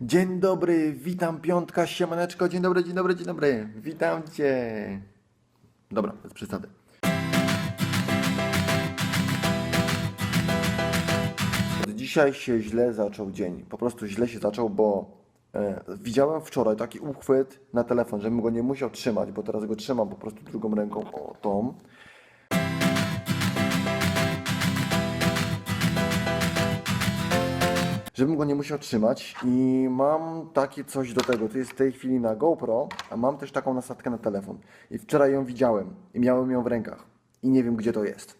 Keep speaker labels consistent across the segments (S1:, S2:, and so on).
S1: Dzień dobry, witam piątka, siemaneczko, dzień dobry, dzień dobry, dzień dobry, witam Cię. Dobra, bez przesady. Dzisiaj się źle zaczął dzień, po prostu źle się zaczął, bo e, widziałem wczoraj taki uchwyt na telefon, żebym go nie musiał trzymać, bo teraz go trzymam po prostu drugą ręką, o tą. Żebym go nie musiał trzymać i mam takie coś do tego, to jest w tej chwili na GoPro, a mam też taką nasadkę na telefon i wczoraj ją widziałem i miałem ją w rękach i nie wiem gdzie to jest.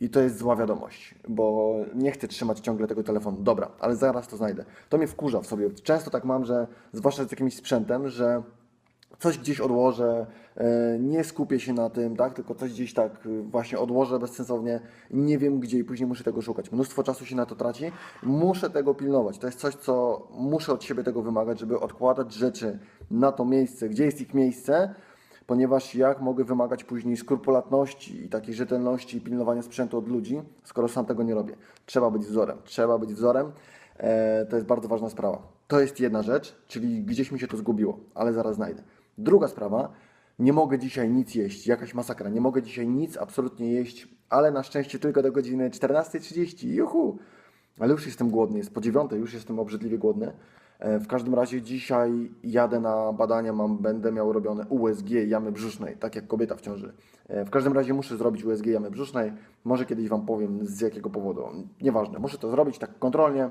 S1: I to jest zła wiadomość, bo nie chcę trzymać ciągle tego telefonu. Dobra, ale zaraz to znajdę. To mnie wkurza w sobie. Często tak mam, że zwłaszcza z jakimś sprzętem, że coś gdzieś odłożę, e, nie skupię się na tym, tak, tylko coś gdzieś tak e, właśnie odłożę bezsensownie, nie wiem gdzie i później muszę tego szukać. Mnóstwo czasu się na to traci, muszę tego pilnować. To jest coś, co muszę od siebie tego wymagać, żeby odkładać rzeczy na to miejsce, gdzie jest ich miejsce, ponieważ jak mogę wymagać później skrupulatności i takiej rzetelności i pilnowania sprzętu od ludzi, skoro sam tego nie robię. Trzeba być wzorem, trzeba być wzorem. E, to jest bardzo ważna sprawa. To jest jedna rzecz, czyli gdzieś mi się to zgubiło, ale zaraz znajdę. Druga sprawa, nie mogę dzisiaj nic jeść, jakaś masakra, nie mogę dzisiaj nic absolutnie jeść, ale na szczęście tylko do godziny 14.30, juhu! Ale już jestem głodny, jest po dziewiątej, już jestem obrzydliwie głodny. E, W każdym razie dzisiaj jadę na badania, mam, będę miał robione USG jamy brzusznej, tak jak kobieta w ciąży. E, W każdym razie muszę zrobić USG jamy brzusznej, może kiedyś Wam powiem z jakiego powodu, nieważne, muszę to zrobić tak kontrolnie.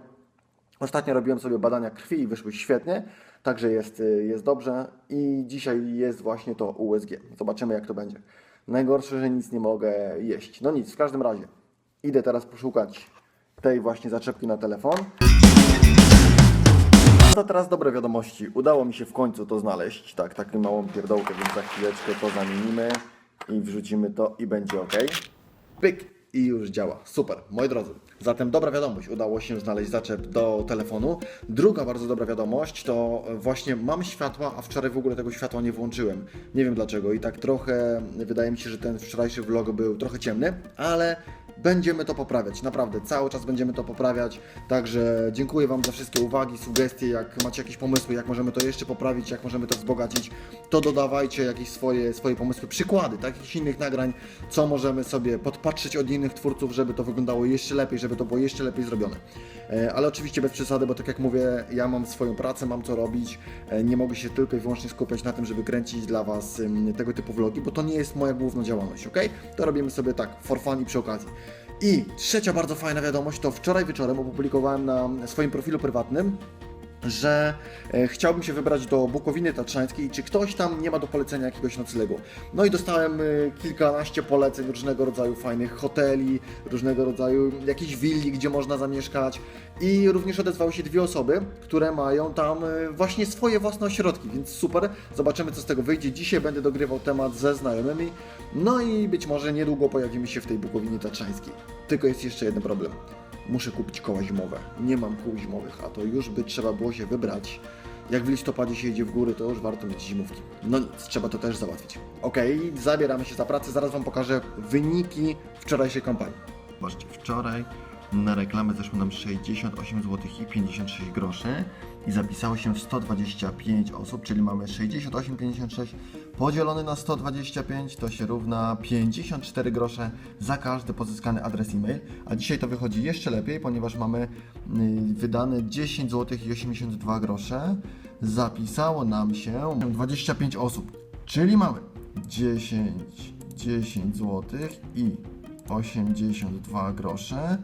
S1: Ostatnio robiłem sobie badania krwi i wyszły świetnie, także jest, y, jest dobrze i dzisiaj jest właśnie to USG. Zobaczymy jak to będzie. Najgorsze, że nic nie mogę jeść. No nic, w każdym razie idę teraz poszukać tej właśnie zaczepki na telefon. To teraz dobre wiadomości. Udało mi się w końcu to znaleźć. Tak, taką małą pierdołkę, więc za chwileczkę to zamienimy i wrzucimy to i będzie ok. Pyk i już działa. Super, moi drodzy. Zatem dobra wiadomość, udało się znaleźć zaczep do telefonu. Druga bardzo dobra wiadomość to właśnie mam światła, a wczoraj w ogóle tego światła nie włączyłem. Nie wiem dlaczego i tak trochę wydaje mi się, że ten wczorajszy vlog był trochę ciemny, ale Będziemy to poprawiać, naprawdę, cały czas będziemy to poprawiać. Także dziękuję Wam za wszystkie uwagi, sugestie. Jak macie jakieś pomysły, jak możemy to jeszcze poprawić, jak możemy to wzbogacić, to dodawajcie jakieś swoje, swoje pomysły, przykłady takich innych nagrań, co możemy sobie podpatrzeć od innych twórców, żeby to wyglądało jeszcze lepiej, żeby to było jeszcze lepiej zrobione. E, Ale oczywiście bez przesady, bo tak jak mówię, ja mam swoją pracę, mam co robić. E, Nie mogę się tylko i wyłącznie skupiać na tym, żeby kręcić dla Was tego typu vlogi, bo to nie jest moja główna działalność, ok? To robimy sobie tak, for fun i przy okazji. I trzecia bardzo fajna wiadomość to wczoraj wieczorem opublikowałem na swoim profilu prywatnym, że e, chciałbym się wybrać do Bukowiny Tatrzańskiej czy ktoś tam nie ma do polecenia jakiegoś noclegu. No i dostałem e, kilkanaście poleceń różnego rodzaju fajnych hoteli, różnego rodzaju jakichś willi, gdzie można zamieszkać i również odezwały się dwie osoby, które mają tam e, właśnie swoje własne ośrodki, więc super, zobaczymy co z tego wyjdzie. Dzisiaj będę dogrywał temat ze znajomymi, no i być może niedługo pojawimy się w tej Bukowinie Tatrzańskiej. Tylko jest jeszcze jeden problem muszę kupić koła zimowe. Nie mam kół zimowych, a to już by trzeba było się wybrać. Jak w listopadzie się jedzie w góry, to już warto mieć zimówki. No nic, trzeba to też załatwić. Okej, zabieramy się za pracę, zaraz Wam pokażę wyniki wczorajszej kampanii. Zobaczcie, wczoraj na reklamę zeszło nam 68 zł i 56 groszy i zapisało się 125 osób, czyli mamy 68,56 podzielone na 125 to się równa 54 grosze za każdy pozyskany adres e-mail, a dzisiaj to wychodzi jeszcze lepiej, ponieważ mamy y, wydane 10 zł i 82 grosze. Zapisało nam się 25 osób, czyli mamy 10, 10 zł i 82 grosze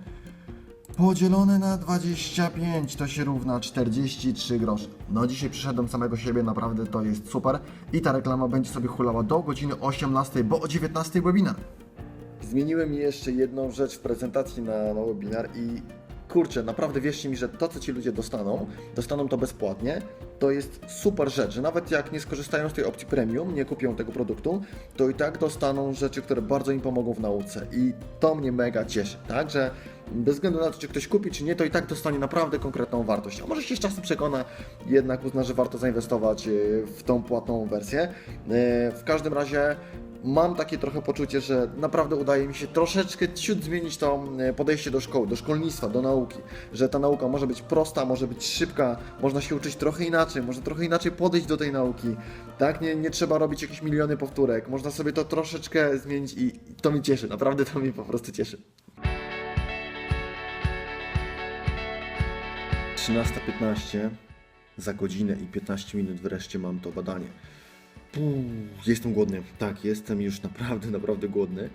S1: podzielone na 25 to się równa 43 grosze. No dzisiaj przyszedłem samego siebie, naprawdę to jest super i ta reklama będzie sobie hulała do godziny 18, bo o 19 webinar. Zmieniłem jeszcze jedną rzecz w prezentacji na, na webinar i kurczę, naprawdę wierzcie mi, że to, co ci ludzie dostaną, dostaną to bezpłatnie, to jest super rzecz, że nawet jak nie skorzystają z tej opcji premium, nie kupią tego produktu, to i tak dostaną rzeczy, które bardzo im pomogą w nauce i to mnie mega cieszy, tak, że bez względu na to, czy ktoś kupi, czy nie, to i tak dostanie naprawdę konkretną wartość. A może się z czasem przekona, jednak uzna, że warto zainwestować e, w tą płatną wersję. E, W każdym razie mam takie trochę poczucie, że naprawdę udaje mi się troszeczkę ciut zmienić to e, podejście do szkoły, do szkolnictwa, do nauki. Że ta nauka może być prosta, może być szybka, można się uczyć trochę inaczej, można trochę inaczej podejść do tej nauki. Tak, nie, nie trzeba robić jakieś miliony powtórek, można sobie to troszeczkę zmienić i to mnie cieszy, naprawdę to mnie po prostu cieszy. 13.15 za godzinę i 15 minut wreszcie mam to badanie. Puh, jestem głodny. Tak, jestem już naprawdę, naprawdę głodny. E,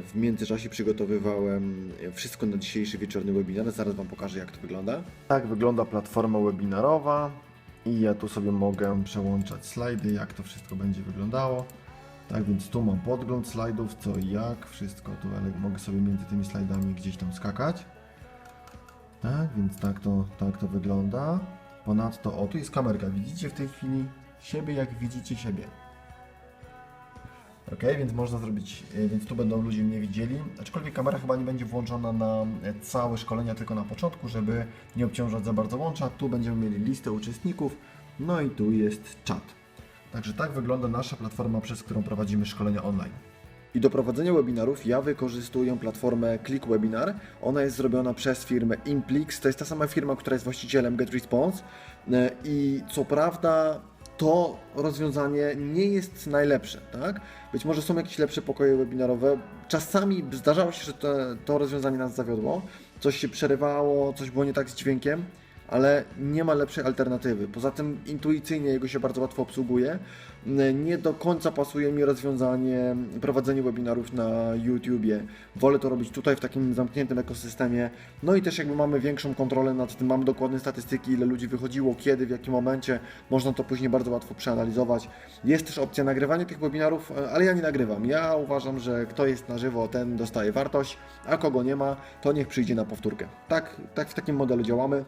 S1: W międzyczasie przygotowywałem wszystko na dzisiejszy wieczorny webinar. Zaraz Wam pokażę, jak to wygląda. Tak wygląda platforma webinarowa i ja tu sobie mogę przełączać slajdy, jak to wszystko będzie wyglądało. Tak więc tu mam podgląd slajdów, co i jak, wszystko tu, ale mogę sobie między tymi slajdami gdzieś tam skakać. Tak, więc tak to, tak to wygląda. Ponadto, o tu jest kamerka. Widzicie w tej chwili siebie, jak widzicie siebie. Ok, więc można zrobić, e, więc tu będą ludzie mnie widzieli. Aczkolwiek kamera chyba nie będzie włączona na e, całe szkolenia, tylko na początku, żeby nie obciążać za bardzo łącza. Tu będziemy mieli listę uczestników, no i tu jest czat. Także tak wygląda nasza platforma, przez którą prowadzimy szkolenia online. I do prowadzenia webinarów ja wykorzystuję platformę ClickWebinar. Ona jest zrobiona przez firmę Implix. To jest ta sama firma, która jest właścicielem GetResponse. E, I co prawda to rozwiązanie nie jest najlepsze, tak? Być może są jakieś lepsze pokoje webinarowe. Czasami zdarzało się, że to, to rozwiązanie nas zawiodło. Coś się przerywało, coś było nie tak z dźwiękiem ale nie ma lepszej alternatywy. Poza tym intuicyjnie jego się bardzo łatwo obsługuje. Nie do końca pasuje mi rozwiązanie prowadzenia webinarów na YouTubie. Wolę to robić tutaj w takim zamkniętym ekosystemie. No i też jakby mamy większą kontrolę nad tym, mamy dokładne statystyki, ile ludzi wychodziło, kiedy, w jakim momencie. Można to później bardzo łatwo przeanalizować. Jest też opcja nagrywania tych webinarów, ale ja nie nagrywam. Ja uważam, że kto jest na żywo, ten dostaje wartość, a kogo nie ma, to niech przyjdzie na powtórkę. Tak, tak w takim modelu działamy.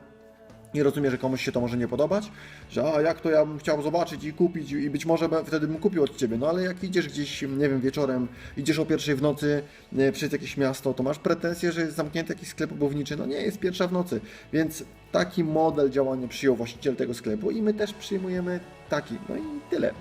S1: Nie rozumiem, że komuś się to może nie podobać, że a jak to ja bym chciał zobaczyć i kupić i być może wtedy bym kupił od Ciebie, no ale jak idziesz gdzieś, nie wiem, wieczorem, idziesz o pierwszej w nocy e, przez jakieś miasto, to masz pretensje, że jest zamknięty jakiś sklep obuwniczy, no nie, jest pierwsza w nocy, więc taki model działania przyjął właściciel tego sklepu i my też przyjmujemy taki, no i tyle.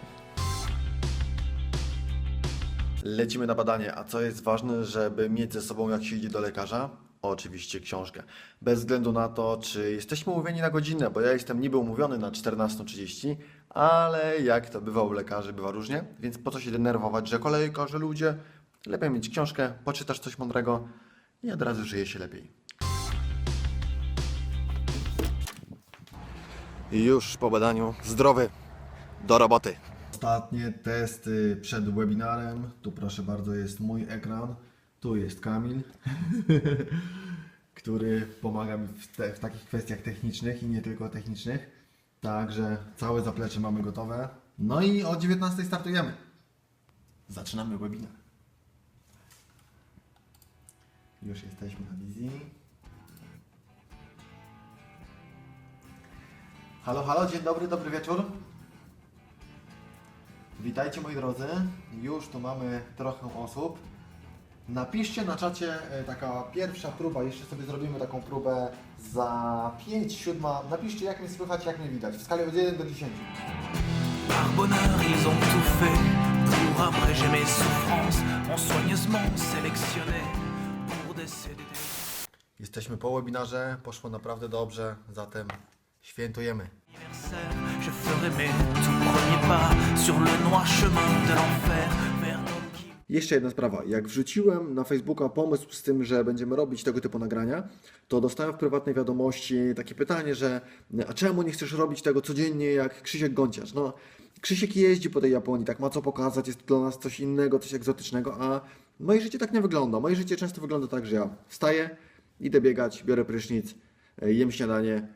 S1: Lecimy na badanie, a co jest ważne, żeby mieć ze sobą jak się idzie do lekarza? Oczywiście książkę. Bez względu na to, czy jesteśmy umówieni na godzinę, bo ja jestem niby umówiony na 14.30, ale jak to bywa u lekarzy, bywa różnie, więc po co się denerwować, że kolejka, że ludzie, lepiej mieć książkę, poczytasz coś mądrego i od razu żyje się lepiej. I już po badaniu zdrowy, do roboty. Ostatnie testy przed webinarem. Tu proszę bardzo jest mój ekran. Tu jest Kamil, który pomaga mi w, te, w takich kwestiach technicznych i nie tylko technicznych. Także całe zaplecze mamy gotowe. No i o 19 startujemy. Zaczynamy webinar. Już jesteśmy na wizji. Halo, halo, dzień dobry, dobry wieczór. Witajcie moi drodzy. Już tu mamy trochę osób. Napiszcie na czacie e, taka pierwsza próba, jeszcze sobie zrobimy taką próbę za 5, 7. Napiszcie jak mnie słychać, jak mnie widać w skali od 1 do 10.
S2: Par bonheur, ils ont tout fait pour abréger mes souffrances. Ont soigneusement sélectionné pour décéder.
S1: Jesteśmy po webinarze, poszło naprawdę dobrze, zatem świętujemy.
S2: Anniversaire, je ferai mes tout premiers pas sur le noir chemin de l'enfer
S1: Jeszcze jedna sprawa. Jak wrzuciłem na Facebooka pomysł z tym, że będziemy robić tego typu nagrania, to dostałem w prywatnej wiadomości takie pytanie, że a czemu nie chcesz robić tego codziennie jak Krzysiek Gąciarz? No, Krzysiek jeździ po tej Japonii, tak ma co pokazać, jest dla nas coś innego, coś egzotycznego, a moje życie tak nie wygląda. Moje życie często wygląda tak, że ja wstaję, idę biegać, biorę prysznic, e, jem śniadanie,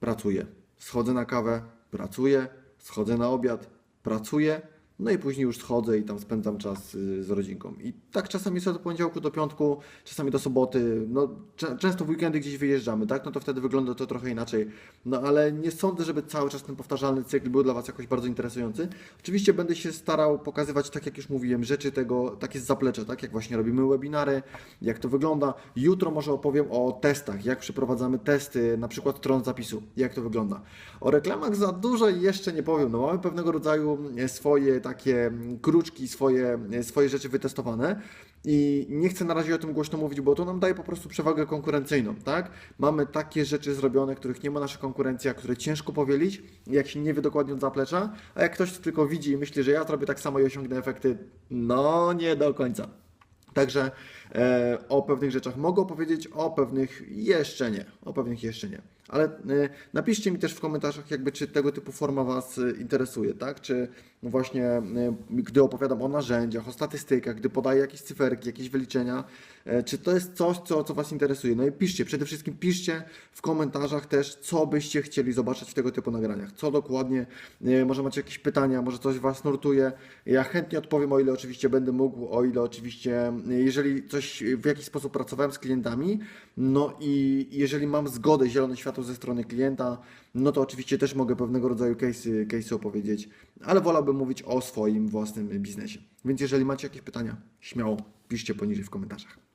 S1: pracuję. Schodzę na kawę, pracuję, schodzę na obiad, pracuję, no i później już schodzę i tam spędzam czas y, z rodzinką. I tak czasami jest od poniedziałku do piątku, czasami do soboty, no często w weekendy gdzieś wyjeżdżamy, tak? No to wtedy wygląda to trochę inaczej. No ale nie sądzę, żeby cały czas ten powtarzalny cykl był dla Was jakoś bardzo interesujący. Oczywiście będę się starał pokazywać, tak jak już mówiłem, rzeczy tego, takie z zaplecza, tak? Jak właśnie robimy webinary, jak to wygląda. Jutro może opowiem o testach, jak przeprowadzamy testy, na przykład tron zapisu, jak to wygląda. O reklamach za dużo jeszcze nie powiem, no mamy pewnego rodzaju e, swoje takie kruczki, swoje, swoje rzeczy wytestowane i nie chcę na razie o tym głośno mówić, bo to nam daje po prostu przewagę konkurencyjną, tak? Mamy takie rzeczy zrobione, których nie ma nasza konkurencja, które ciężko powielić, jak się nie wie dokładnie od zaplecza, a jak ktoś tylko widzi i myśli, że ja zrobię tak samo i osiągnę efekty, no nie do końca. Także o pewnych rzeczach mogę opowiedzieć, o pewnych jeszcze nie. O pewnych jeszcze nie. Ale e, napiszcie mi też w komentarzach, jakby czy tego typu forma Was e, interesuje, tak? Czy właśnie e, gdy opowiadam o narzędziach, o statystykach, gdy podaję jakieś cyferki, jakieś wyliczenia, e, czy to jest coś, co, co Was interesuje? No i piszcie, przede wszystkim piszcie w komentarzach też, co byście chcieli zobaczyć w tego typu nagraniach. Co dokładnie, e, może macie jakieś pytania, może coś Was nurtuje. Ja chętnie odpowiem, o ile oczywiście będę mógł, o ile oczywiście, e, jeżeli coś w jakiś sposób pracowałem z klientami, no i jeżeli mam zgodę, zielone światło ze strony klienta, no to oczywiście też mogę pewnego rodzaju case'y opowiedzieć, ale wolałbym mówić o swoim własnym biznesie. Więc jeżeli macie jakieś pytania, śmiało piszcie poniżej w komentarzach.